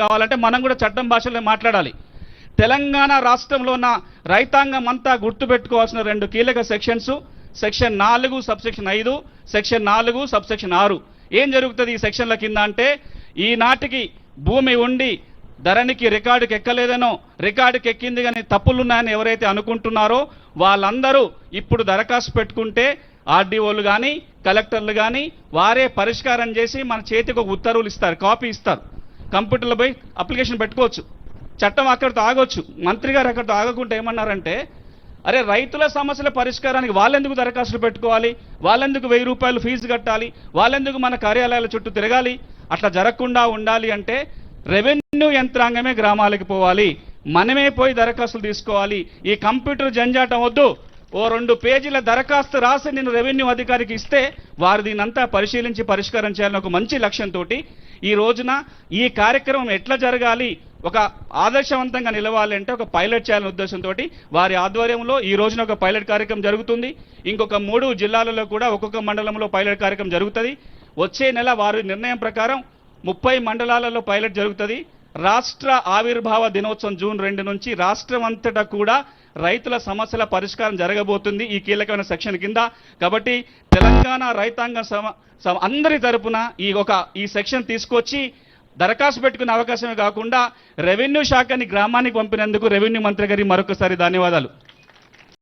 కావాలంటే మనం కూడా చట్టం భాషలో మాట్లాడాలి. తెలంగాణ రాష్ట్రంలో ఉన్న రైతాంగం అంతా గుర్తుపెట్టుకోవాల్సిన రెండు కీలక సెక్షన్స్. సెక్షన్ నాలుగు సబ్ సెక్షన్ ఐదు సెక్షన్ నాలుగు సబ్ సెక్షన్ ఆరు. ఏం జరుగుతుంది ఈ సెక్షన్ల కింద అంటే ఈనాటికి భూమి ఉండి ధరణికి రికార్డుకి ఎక్కలేదనో రికార్డుకి ఎక్కింది కానీ తప్పులున్నాయని ఎవరైతే అనుకుంటున్నారో వాళ్ళందరూ ఇప్పుడు దరఖాస్తు పెట్టుకుంటే ఆర్డీఓలు కానీ కలెక్టర్లు కానీ వారే పరిష్కారం చేసి మన చేతికి ఒక ఉత్తర్వులు ఇస్తారు కాపీ ఇస్తారు. కంప్యూటర్లో పోయి అప్లికేషన్ పెట్టుకోవచ్చు. చట్టం అక్కడితో ఆగొచ్చు. మంత్రి గారు అక్కడితో ఆగకుండా ఏమన్నారంటే అరే రైతుల సమస్యల పరిష్కారానికి వాళ్ళెందుకు దరఖాస్తులు పెట్టుకోవాలి? వాళ్ళెందుకు వెయ్యి రూపాయలు ఫీజు కట్టాలి? వాళ్ళెందుకు మన కార్యాలయాల చుట్టూ తిరగాలి? అట్లా జరగకుండా ఉండాలి అంటే రెవెన్యూ యంత్రాంగమే గ్రామాలకు పోవాలి. మనమే పోయి దరఖాస్తులు తీసుకోవాలి. ఈ కంప్యూటర్ జంజాటం వద్దు. ఓ రెండు పేజీల దరఖాస్తు రాసి నేను రెవెన్యూ అధికారికి ఇస్తే వారు దీనంతా పరిశీలించి పరిష్కారం చేయాలని ఒక మంచి లక్ష్యంతో ఈ రోజున ఈ కార్యక్రమం ఎట్లా జరగాలి ఒక ఆదర్శవంతంగా నిలవాలి అంటే ఒక పైలట్ చేయాలనే ఉద్దేశంతో వారి ఆధ్వర్యంలో ఈ రోజున ఒక పైలట్ కార్యక్రమం జరుగుతుంది. ఇంకొక మూడు జిల్లాలలో కూడా ఒక్కొక్క మండలంలో పైలట్ కార్యక్రమం జరుగుతుంది. వచ్చే నెల వారి నిర్ణయం ప్రకారం ముప్పై మండలాలలో పైలట్ జరుగుతుంది. రాష్ట్ర ఆవిర్భావ దినోత్సవం జూన్ రెండు నుంచి రాష్ట్రం అంతటా కూడా రైతుల సమస్యల పరిష్కారం జరగబోతుంది ఈ కీలకమైన సెక్షన్ కింద. కాబట్టి తెలంగాణ రైతాంగ సమ అందరి తరపున ఈ ఒక ఈ సెక్షన్ తీసుకొచ్చి దరఖాస్తు పెట్టుకునే అవకాశమే కాకుండా రెవెన్యూ శాఖని గ్రామానికి పంపినందుకు రెవెన్యూ మంత్రి గారి మరొకసారి ధన్యవాదాలు.